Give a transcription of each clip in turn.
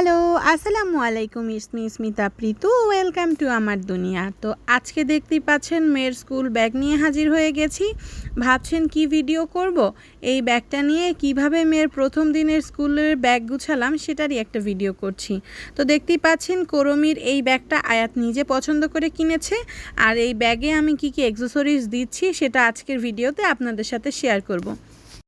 Hello, আসসালামু আলাইকুম ইসমি স্মিতা প্রীতু, ওয়েলকাম টু আমার দুনিয়া। তো আজকে দেখতেই পাচ্ছেন, মেয়ের স্কুল ব্যাগ নিয়ে হাজির হয়ে গেছি। ভাবছেন কি ভিডিও করব? এই ব্যাগটা নিয়ে কীভাবে মেয়ের প্রথম দিনের স্কুলের ব্যাগ গুছালাম, সেটারই একটা ভিডিও করছি। তো দেখতেই পাচ্ছেন, করমির এই ব্যাগটা আয়াত নিজে পছন্দ করে কিনেছে। আর এই ব্যাগে আমি কি কি অ্যাক্সেসরিজ দিচ্ছি, সেটা আজকের ভিডিওতে আপনাদের সাথে শেয়ার করব।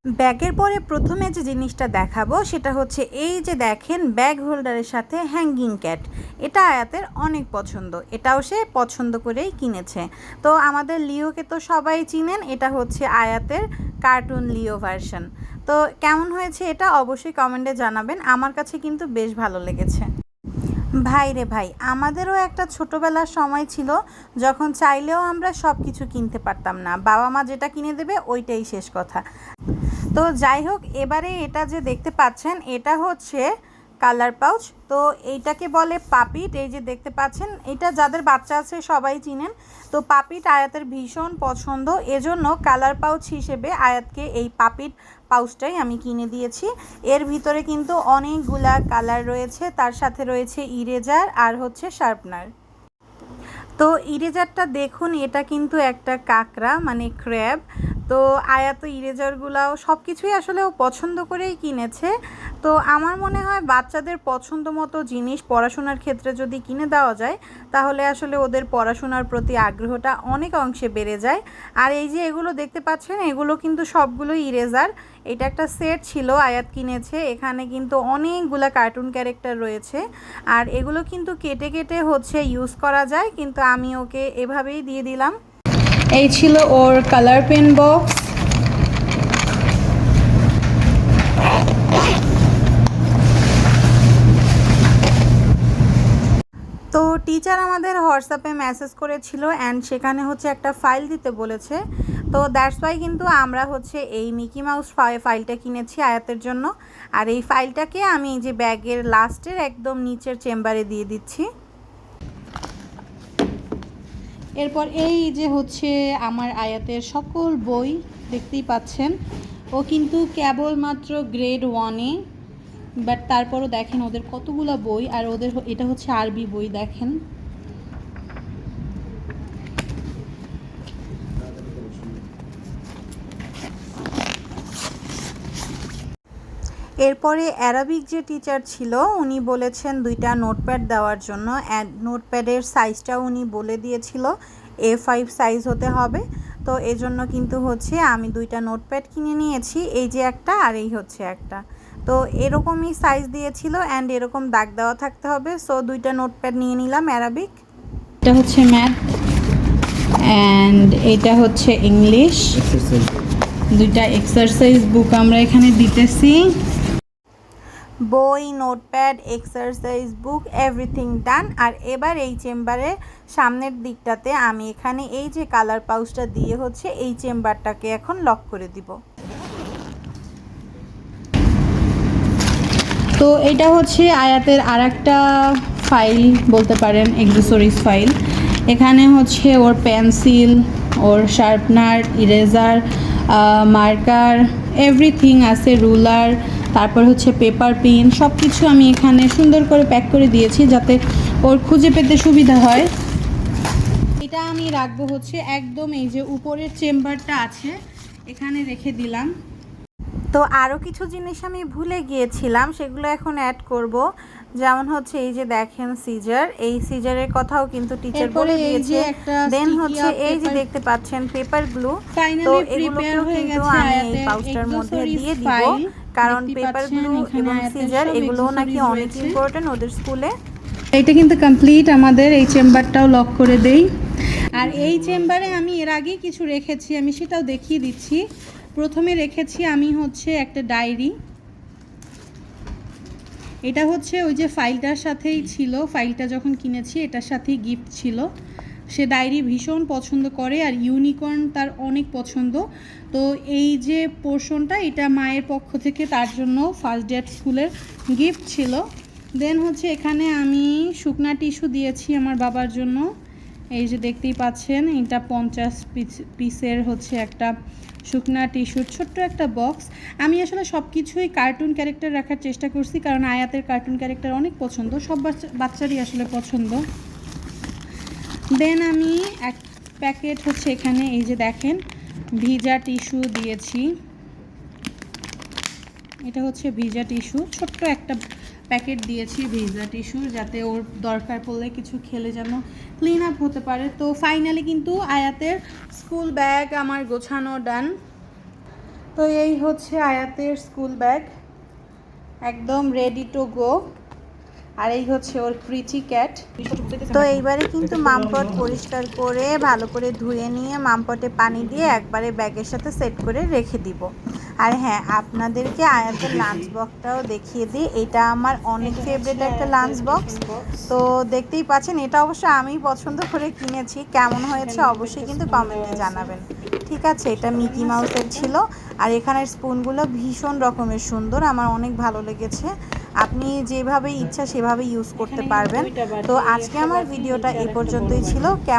ব্যাগের পরে প্রথমে যে জিনিসটা দেখাবো সেটা হচ্ছে এই যে দেখেন ব্যাগ হোল্ডারের সাথে হ্যাঙ্গিং ক্যাট। এটা আয়াতের অনেক পছন্দ। এটাও সে পছন্দ করেই কিনেছে। তো আমাদের লিওকে তো সবাই চিনেন, এটা হচ্ছে আয়াতের কার্টুন লিও ভার্সন। তো কেমন হয়েছে এটা অবশ্যই কমেন্টে জানাবেন। আমার কাছে কিন্তু বেশ ভালো লেগেছে। ভাই রে ভাই, আমাদেরও একটা ছোটোবেলার সময় ছিল যখন চাইলেও আমরা সব কিছু কিনতে পারতাম না। বাবা মা যেটা কিনে দেবে ওইটাই শেষ কথা। তো যাই হোক, এবারে এটা যে দেখতে পাচ্ছেন, এটা হচ্ছে কালার পাউচ। তো এইটাকে বলে পাপিট, এই যে দেখতে পাচ্ছেন, এটা যাদের বাচ্চা আছে সবাই চিনেন। তো পাপিট আয়াতের ভীষণ পছন্দ। এজন্য কালার পাউচ হিসেবে আয়াতকে এই পাপিট পাউচটাই আমি কিনে দিয়েছি। এর ভিতরে কিন্তু অনেকগুলা কালার রয়েছে। তার সাথে রয়েছে ইরেজার আর হচ্ছে শার্পনার। তো ইরেজারটা দেখুন, এটা কিন্তু একটা কাকড়া মানে ক্র্যাব। তো আয়াত, ইরেজারগুলাও সব কিছুই আসলে ও পছন্দ করেই কিনেছে। তো আমার মনে হয় বাচ্চাদের পছন্দ মতো জিনিস পড়াশোনার ক্ষেত্রে যদি কিনে দেওয়া যায়, তাহলে আসলে ওদের পড়াশোনার প্রতি আগ্রহটা অনেক অংশে বেড়ে যায়। আর এই যে এগুলো দেখতে পাচ্ছেন, এগুলো কিন্তু সবগুলো ইরেজার। এটা একটা সেট ছিল, আয়াত কিনেছে। এখানে কিন্তু অনেকগুলা কার্টুন ক্যারেক্টার রয়েছে। আর এগুলো কিন্তু কেটে কেটে হচ্ছে ইউজ করা যায়, কিন্তু আমি ওকে এভাবেই দিয়ে দিলাম। এই ছিল ওর কালার পেন বক্স তো টিচার আমাদের হোয়াটসঅ্যাপে মেসেজ করেছিল অ্যান্ড সেখানে হচ্ছে একটা ফাইল দিতে বলেছে। তো দ্যাটস ওয়াই কিন্তু আমরা হচ্ছে এই মিকি মাউস ফাইলটা কিনেছি আয়াতের জন্য। আর এই ফাইলটাকে আমি যে ব্যাগের লাস্টের একদম নিচের চেম্বারে দিয়ে দিচ্ছি। এরপর এই যে হচ্ছে আমার আয়াতের সকল বই দেখতেই পাচ্ছেন, ও কিন্তু কেবলমাত্র গ্রেড ওয়ানে বাট তারপরও দেখেন ওদের কতগুলো বই, আর ওদের এটা হচ্ছে আরবি বই, দেখেন। এরপরে অ্যারাবিক যে টিচার ছিল উনি বলেছেন দুইটা নোটপ্যাড দেওয়ার জন্য। নোটপ্যাডের সাইজটাও উনি বলে দিয়েছিল এ ফাইভ সাইজ হতে হবে। তো এজন্য কিন্তু হচ্ছে আমি দুইটা নোটপ্যাড কিনে নিয়েছি এই যে একটা আর এই হচ্ছে একটা। তো এরকমই সাইজ দিয়েছিল অ্যান্ড এরকম দাগ দেওয়া থাকতে হবে। সো দুইটা নোটপ্যাড নিয়ে নিলাম অ্যারাবিক। এটা হচ্ছে ম্যাথ অ্যান্ড এটা হচ্ছে ইংলিশ দুইটা এক্সারসাইজ বুক আমরা এখানে দিতেছি। বই, notepad, exercise, book, everything done. আর এবার এই চেম্বারের সামনের দিকটাতে আমি এখানে এই যে কালার পাউচটা দিয়ে হচ্ছে, এই চেম্বারটাকে এখন লক করে দিব। তো এটা হচ্ছে আয়াতের আর ফাইল, বলতে পারেন এক্সেসরিজ ফাইল। এখানে হচ্ছে ওর পেন্সিল, ওর শার্পনার, ইরেজার মার্কার, এভরিথিং আছে, রুলার তারপর হচ্ছে পেপার, পেন সব কিছু আমি এখানে সুন্দর করে প্যাক করে দিয়েছি যাতে ওর খুঁজে পেতে সুবিধা হয়। এটা আমি রাখব হচ্ছে একদম এই যে উপরের চেম্বারটা আছে, এখানে রেখে দিলাম। তো আরও কিছু জিনিস আমি ভুলে গিয়েছিলাম সেগুলো এখন অ্যাড করব। যেমন হচ্ছে এই যে দেখেন সিজার এই সিজারের কথাও কিন্তু টিচার বলে দিয়েছে। দেন হচ্ছে এই যে দেখতে পাচ্ছেন পেপার গ্লু তো এগুলোকেও কিন্তু আমি এই পাউচটার মধ্যে দিয়ে দিব। কারণ পেপার গ্লু এবং সিজার এগুলোও নাকি অনেক ইম্পর্টেন্ট ওদের স্কুলে এটা কিন্তু কমপ্লিট আমাদের এই চেম্বারটাও লক করে দেই। আর এই চেম্বারে আমি এর আগে কিছু রেখেছি, আমি সেটাও দেখিয়ে দিচ্ছি। প্রথমে রেখেছি আমি হচ্ছে একটা ডায়েরি। এটা হচ্ছে ওই যে ফাইলটার সাথেই ছিল, ফাইলটা যখন কিনেছি এটার সাথেই গিফট ছিল। সে ডায়েরি ভীষণ পছন্দ করে আর ইউনিকর্ন তার অনেক পছন্দ। তো এই যে পোর্শনটা এটা মায়ের পক্ষ থেকে তার জন্য ফার্স্ট ডে স্কুলের গিফট ছিল। দেন হচ্ছে এখানে আমি শুকনা টিস্যু দিয়েছি আমার বাবার জন্য। এই যে দেখতেই পাচ্ছেন, এটা পঞ্চাশ পিস, পিসের হচ্ছে একটা শুকনা টিস্যুর ছোট্ট একটা বক্স আমি আসলে সব কিছুই কার্টুন ক্যারেক্টার রাখার চেষ্টা করছি, কারণ আয়াতের কার্টুন ক্যারেক্টার অনেক পছন্দ, সব বাচ্চা, বাচ্চারই আসলে পছন্দ। দেন আমি এক প্যাকেট হচ্ছে এখানে, এই যে দেখেন, ভিজা টিস্যু দিয়েছি। এটা হচ্ছে ভিজা টিস্যু ছোট্ট একটা প্যাকেট দিয়েছি ভিজা টিস্যুর যাতে ওর দরকার পড়লে কিছু খেলে যেন ক্লিন আপ হতে পারে। তো ফাইনালি কিন্তু আয়াতের স্কুল ব্যাগ আমার গোছানো ডান তো এই হচ্ছে আয়াতের স্কুল ব্যাগ একদম রেডি টু গো আর এই হচ্ছে ওর প্রিটি ক্যাট তো এইবারে কিন্তু মামপট পরিষ্কার করে, ভালো করে ধুয়ে নিয়ে মামপটে পানি দিয়ে একবারে ব্যাগের সাথে সেট করে রেখে দিব। আর হ্যাঁ আপনাদেরকে আয়াতের লাঞ্চ বক্সটাও দেখিয়ে দিই। এটা আমার অনেক ফেভারিট একটা লাঞ্চ বক্স তো দেখতেই পাচ্ছেন, এটা অবশ্য আমি পছন্দ করে কিনেছি। কেমন হয়েছে অবশ্যই কিন্তু কমেন্টে জানাবেন। ঠিক আছে, এটা মিকি মাউসের ছিল। আর এখানের স্পুনগুলো ভীষণ রকমের সুন্দর, আমার অনেক ভালো লেগেছে। আপনি যেভাবে ইচ্ছা সেভাবে ইউজ করতে পারবেন। তো আজকে আমার ভিডিওটা এ পর্যন্তই ছিল। কেমন